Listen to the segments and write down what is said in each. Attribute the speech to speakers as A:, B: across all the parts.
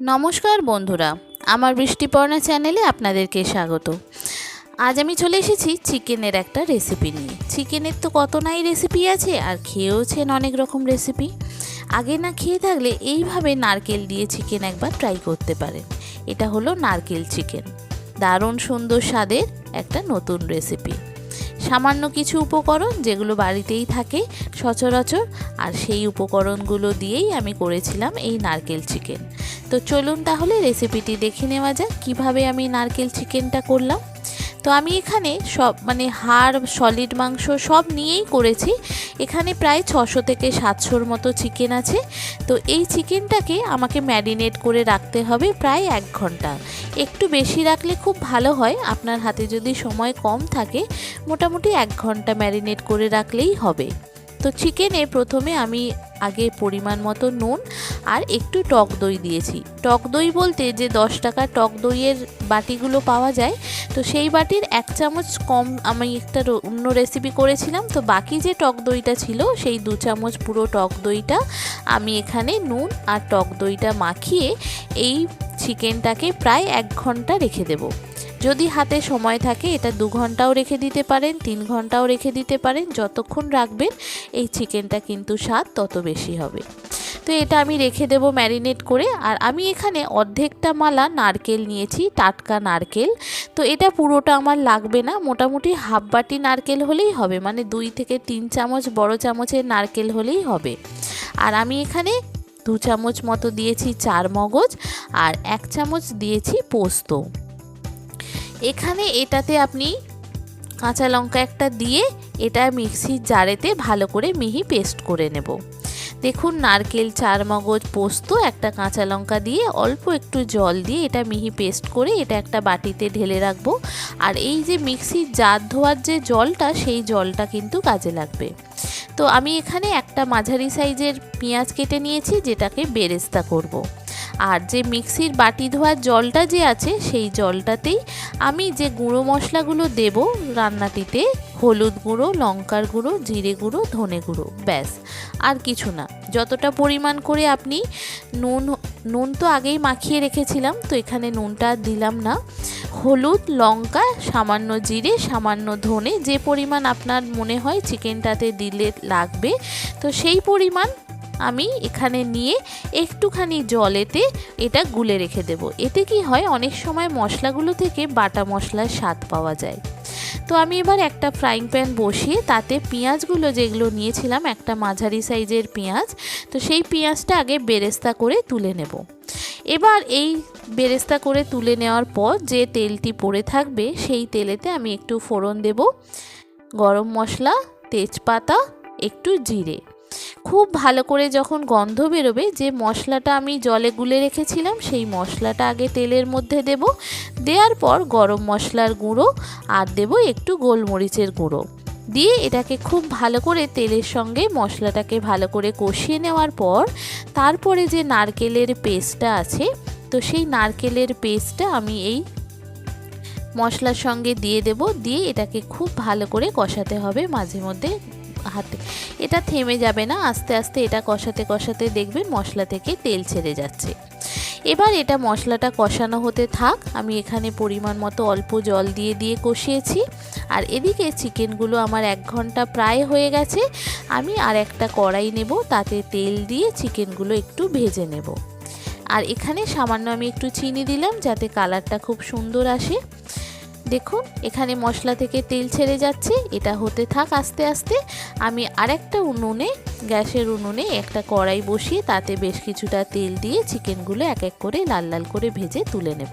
A: নমস্কার বন্ধুরা, আমার বৃষ্টিপর্ণা চ্যানেলে আপনাদেরকে স্বাগত। আজ আমি চলে এসেছি চিকেনের একটা রেসিপি নিয়ে। চিকেনের তো কত নাই রেসিপি আছে আর খেয়েওছেন অনেক রকম রেসিপি। আগে না খেয়ে থাকলে এইভাবে নারকেল দিয়ে চিকেন একবার ট্রাই করতে পারেন। এটা হলো নারকেল চিকেন। দারুণ সুন্দর স্বাদের একটা নতুন রেসিপি। সামান্য কিছু উপকরণ যেগুলো বাড়িতেই থাকে সচরাচর, আর সেই উপকরণগুলো দিয়েই আমি করেছিলাম এই নারকেল চিকেন। তো চলুন তাহলে রেসিপিটি দেখে নেওয়া যাক, কীভাবে আমি নারকেল চিকেনটা করলাম। তো আমি এখানে সব মানে হাড় সলিড মাংস সব নিয়েই করেছি। এখানে প্রায় ছশো থেকে সাতশোর মতো চিকেন আছে। তো এই চিকেনটাকে আমাকে ম্যারিনেট করে রাখতে হবে প্রায় এক ঘণ্টা। একটু বেশি রাখলে খুব ভালো হয়, আপনার হাতে যদি সময় কম থাকে, মোটামুটি এক ঘণ্টা ম্যারিনেট করে রাখলেই হবে। তো চিকেনে প্রথমে আমি আগে পরিমাণ মতো নুন আর একটু টক দই দিয়েছি। টক দই বলতে যে দশ টাকা টক দইয়ের বাটিগুলো পাওয়া যায়, তো সেই বাটির এক চামচ কম আমি একটা অন্য রেসিপি করেছিলাম, তো বাকি যে টক দইটা ছিল, সেই দু চামচ পুরো টক দইটা আমি এখানে নুন আর টক দইটা মাখিয়ে এই চিকেনটাকে প্রায় এক ঘণ্টা রেখে দেবো। যদি হাতে সময় থাকে, এটা দু ঘন্টাও রেখে দিতে পারেন, তিন ঘন্টাও রেখে দিতে পারেন, যতক্ষণ রাখবেন, এই চিকেনটা কিন্তু স্বাদ তত বেশি হবে। তো এটা আমি রেখে দেব ম্যারিনেট করে, আর আমি এখানে অর্ধেকটা মালা নারকেল নিয়েছি, টাটকা নারকেল। তো এটা পুরোটা আমার লাগবে না, মোটামুটি হাফ বাটি নারকেল হলেই হবে মানে দুই থেকে তিন চামচ বড় চামচের নারকেল হলেই হবে। আর আমি এখানে দু চামচ মতো দিয়েছি চার মগজ আর এক চামচ দিয়েছি পোস্ত। এখানে এটাতে আপনি কাঁচা লঙ্কা একটা দিয়ে এটা মিক্সির জারেতে ভালো করে মিহি পেস্ট করে নেব। দেখুন নারকেল, চার মগজ, পোস্ত, একটা কাঁচা লঙ্কা দিয়ে অল্প একটু জল দিয়ে এটা মিহি পেস্ট করে এটা একটা বাটিতে ঢেলে রাখব। আর এই যে মিক্সির জার ধোয়ার যে জলটা, সেই জলটা কিন্তু কাজে লাগবে। তো আমি এখানে একটা মাঝারি সাইজের পেঁয়াজ কেটে নিয়েছি, যেটাকে বেরেস্তা করব। আর যে মিক্সির বাটি ধোয়ার জলটা যে আছে, সেই জলটাতেই আমি যে গুঁড়ো মশলাগুলো দেব রান্নাটিতে, হলুদ গুঁড়ো, লঙ্কার গুঁড়ো, জিরে গুঁড়ো, ধনে গুঁড়ো, ব্যাস, আর কিছু না যতটা পরিমাণ করে আপনি নুন নুন তো আগেই মাখিয়ে রেখেছিলাম, তো এখানে নুনটা দিলাম না। হলুদ, লঙ্কা, সামান্য জিরে, সামান্য ধনে, যে পরিমাণ আপনার মনে হয় চিকেনটাতে দিলে লাগবে, তো সেই পরিমাণ আমি এখানে নিয়ে একটুখানি জলেতে এটা গুলে রেখে দেব। এতে কি হয়, অনেক সময় মশলাগুলো থেকে বাটা মশলার স্বাদ পাওয়া যায়। তো আমি এবার একটা ফ্রাইং প্যান বসিয়ে তাতে পেঁয়াজগুলো যেগুলো নিয়েছিলাম, একটা মাঝারি সাইজের পেঁয়াজ, তো সেই পেঁয়াজটা আগে বেরেস্তা করে তুলে নেব। এবার এই বেরেস্তা করে তুলে নেওয়ার পর যে তেলটি পড়ে থাকবে, সেই তেলেতে আমি একটু ফোড়ন দেব। গরম মশলা, তেজপাতা, একটু জিরে। খুব ভালো করে যখন গন্ধ বেরোবে, যে মশলাটা আমি জলে গুলে রেখেছিলাম, সেই মশলাটা আগে তেলের মধ্যে দেব। দেওয়ার পর গরম মশলার গুঁড়ো আর দেব একটু গোলমরিচের গুঁড়ো। দিয়ে এটাকে খুব ভালো করে তেলের সঙ্গে মশলাটাকে ভালো করে কষিয়ে নেওয়ার পর, তারপরে যে নারকেলের পেস্টটা আছে, তো সেই নারকেলের পেস্টটা আমি এই মশলার সঙ্গে দিয়ে দেব। দিয়ে এটাকে খুব ভালো করে কষাতে হবে মাঝে মধ্যে। হাতে। এটা থেমে যাবে না, আস্তে আস্তে এটা কষাতে কষাতে দেখবেন মশলা থেকে তেল ছেড়ে যাচ্ছে। এবার এটা মশলাটা কষানো হতে থাক, আমি এখানে পরিমাণ মতো অল্প জল দিয়ে দিয়ে কষিয়েছি। আর এদিকে চিকেনগুলো আমার এক ঘণ্টা প্রায় হয়ে গেছে, আমি আর একটা কড়াই নেব, তাতে তেল দিয়ে চিকেনগুলো একটু ভেজে নেব। আর এখানে সামান্য আমি একটু চিনি দিলাম, যাতে কালারটা খুব সুন্দর আসে। দেখুন, এখানে মশলা থেকে তেল ছেড়ে যাচ্ছে, এটা হতে থাক আস্তে আস্তে। আমি আরেকটা উনুনে, গ্যাসের উনুনে একটা কড়াই বসিয়ে তাতে বেশ কিছুটা তেল দিয়ে চিকেনগুলো এক এক করে লাল লাল করে ভেজে তুলে নেব।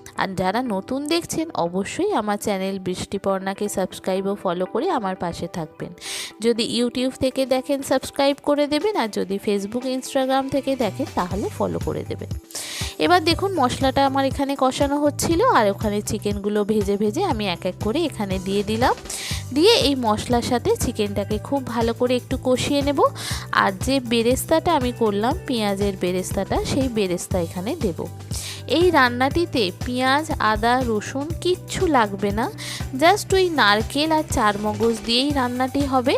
A: আর যারা নতুন দেখছেন, অবশ্যই আমার চ্যানেল বৃষ্টিপর্ণাকে সাবস্ক্রাইব ও ফলো করে আমার পাশে থাকবেন। যদি ইউটিউব থেকে দেখেন, সাবস্ক্রাইব করে দেবেন, আর যদি ফেসবুক ইনস্টাগ্রাম থেকে দেখেন, তাহলে ফলো করে দেবেন। এবার দেখুন, মশলাটা আমার এখানে কষানো হচ্ছিল, আর ওখানে চিকেনগুলো ভেজে ভেজে আমি এক এক করে এখানে দিয়ে দিলাম। দিয়ে এই মশলার সাথে চিকেনটাকে খুব ভালো করে একটু কষিয়ে নেব। আর যে বেরেস্তাটা আমি করলাম, পেঁয়াজের বেরেস্তাটা, সেই বেরেস্তা এখানে দেব। এই রান্নাটিতে পেঁয়াজ, আদা, রসুন কিচ্ছু লাগবে না। জাস্ট ওই নারকেল আর চার মগজ দিয়েই রান্নাটি হবে।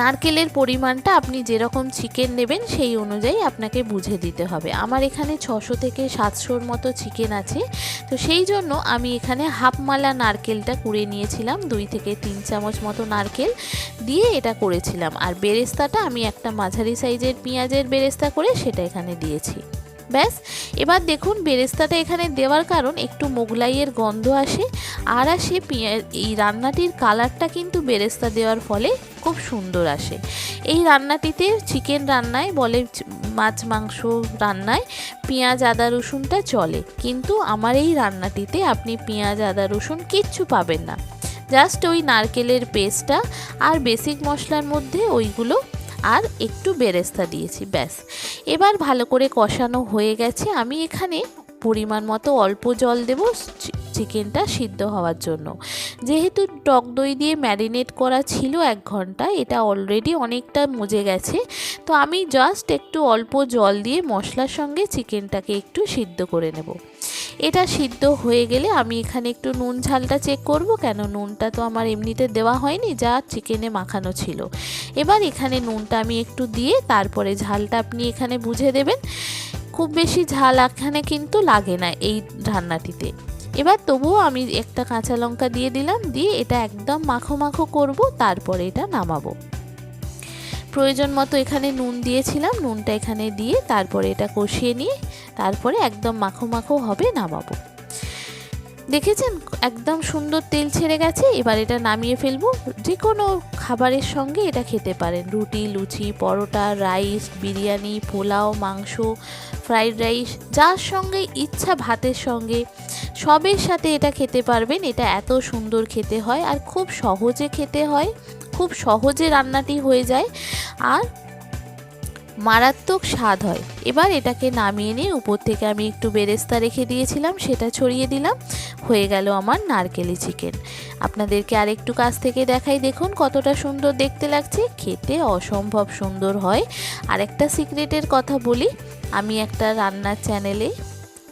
A: নারকেলের পরিমাণটা আপনি যেরকম চিকেন নেবেন সেই অনুযায়ী আপনাকে বুঝে দিতে হবে। আমার এখানে ছশো থেকে সাতশোর মতো চিকেন আছে। তো সেই জন্য আমি এখানে হাফ মালা নারকেলটা কুড়ে নিয়েছিলাম, দুই থেকে তিন চামচ মতো নারকেল দিয়ে এটা করেছিলাম। আর বেরেস্তাটা আমি একটা মাঝারি সাইজের পেঁয়াজের বেরেস্তা করে সেটা এখানে দিয়েছি। ব্যাস, এবার দেখুন বেরেস্তাটা এখানে দেওয়ার কারণ একটু মোগলাইয়ের গন্ধ আসে, আর আসে এই রান্নাটির কালারটা কিন্তু বেরেস্তা দেওয়ার ফলে খুব সুন্দর আসে। এই রান্নাটিতে চিকেন রান্নায়, বলে মাছ মাংস রান্নায় পেঁয়াজ, আদা, রসুনটা চলে। কিন্তু আমার এই রান্নাটিতে আপনি পেঁয়াজ, আদা, রসুন কিচ্ছু পাবেন না। জাস্ট ওই নারকেলের পেস্টটা আর বেসিক মশলার মধ্যে ওইগুলো আর একটু বেরেস্তা দিয়েছি, ব্যাস। এবার ভালো করে কষানো হয়ে গেছে। আমি এখানে পরিমাণ মতো অল্প জল দেব চিকেনটা সিদ্ধ হওয়ার জন্য। যেহেতু টক দই দিয়ে ম্যারিনেট করা ছিল এক ঘণ্টা, এটা অলরেডি অনেকটা মজে গেছে। তো আমি জাস্ট একটু অল্প জল দিয়ে মশলার সঙ্গে চিকেনটাকে একটু সিদ্ধ করে নেব। এটা সিদ্ধ হয়ে গেলে আমি এখানে একটু নুন ঝালটা চেক করব। কেন নুনটা তো আমার এমনিতে দেওয়া হয়নি, যা চিকেনে মাখানো ছিল। এবার এখানে নুনটা আমি একটু দিয়ে তারপরে ঝালটা আপনি এখানে বুঝে দেবেন। খুব বেশি ঝাল এখানে কিন্তু লাগে না এই রান্নাটিতে। এবার তবুও আমি একটা কাঁচা লঙ্কা দিয়ে দিলাম, দিয়ে এটা একদম মাখো মাখো করব, তারপরে এটা নামাবো। প্রয়োজন মতো এখানে নুন দিয়েছিলাম, নুনটা এখানে দিয়ে তারপরে এটা কষিয়ে নিয়ে তারপরে একদম মাখো মাখো হবে নামাবো। দেখেছেন? একদম সুন্দর তেল ছেড়ে গেছে, এবার এটা নামিয়ে ফেলব। যে কোনো খাবারের সঙ্গে এটা খেতে পারেন। রুটি, লুচি, পরোটা, রাইস, বিরিয়ানি, পোলাও, মাংস, ফ্রাইড রাইস, যার সঙ্গে ইচ্ছা ভাতের সঙ্গে সবের সাথে এটা খেতে পারবেন। এটা এত সুন্দর খেতে হয় আর খুব সহজে খেতে হয়, খুব সহজে রান্নাটি হয়ে যায়। আর মারাত্মক স্বাদ হয়। এবার এটাকে নামিয়ে নিয়ে উপর থেকে আমি একটু বেরেস্তা রেখে দিয়েছিলাম, সেটা ছড়িয়ে দিলাম। হয়ে গেল আমার নারকেলি চিকেন। আপনাদেরকে আরেকটু কাছ থেকে দেখাই, দেখুন কতটা সুন্দর দেখতে লাগছে। খেতে অসম্ভব সুন্দর হয়। আর একটা সিক্রেটের কথা বলি, আমি একটা রান্নার চ্যানেলে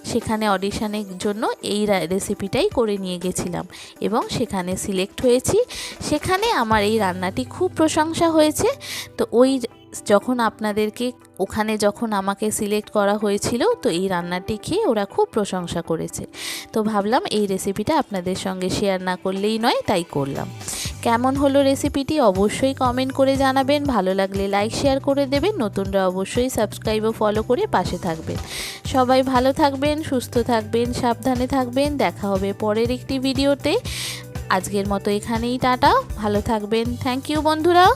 A: সেখানে অডিশনের জন্য এই রেসিপিটাই করে নিয়ে গেছিলাম এবং সেখানে সিলেক্ট হয়েছি। সেখানে আমার এই রান্নাটি খুব প্রশংসা হয়েছে। তো ওই যখন আপনাদেরকে ওখানে যখন আমাকে সিলেক্ট করা হয়েছিল, তো এই রান্নাটি খেয়ে ওরা খুব প্রশংসা করেছে। তো ভাবলাম এই রেসিপিটা আপনাদের সঙ্গে শেয়ার না করলেই নয়, তাই করলাম। কেমন হলো রেসিপিটি অবশ্যই কমেন্ট করে জানাবেন, ভালো লাগলে লাইক, শেয়ার করে দেবেন, নতুনরা অবশ্যই সাবস্ক্রাইব ও ফলো করে পাশে থাকবেন। সবাই ভালো থাকবেন, সুস্থ থাকবেন, সাবধানে থাকবেন, দেখা হবে পরের একটি ভিডিওতে। আজকের মতো এখানেই টাটা, ভালো থাকবেন। থ্যাংক ইউ বন্ধুরা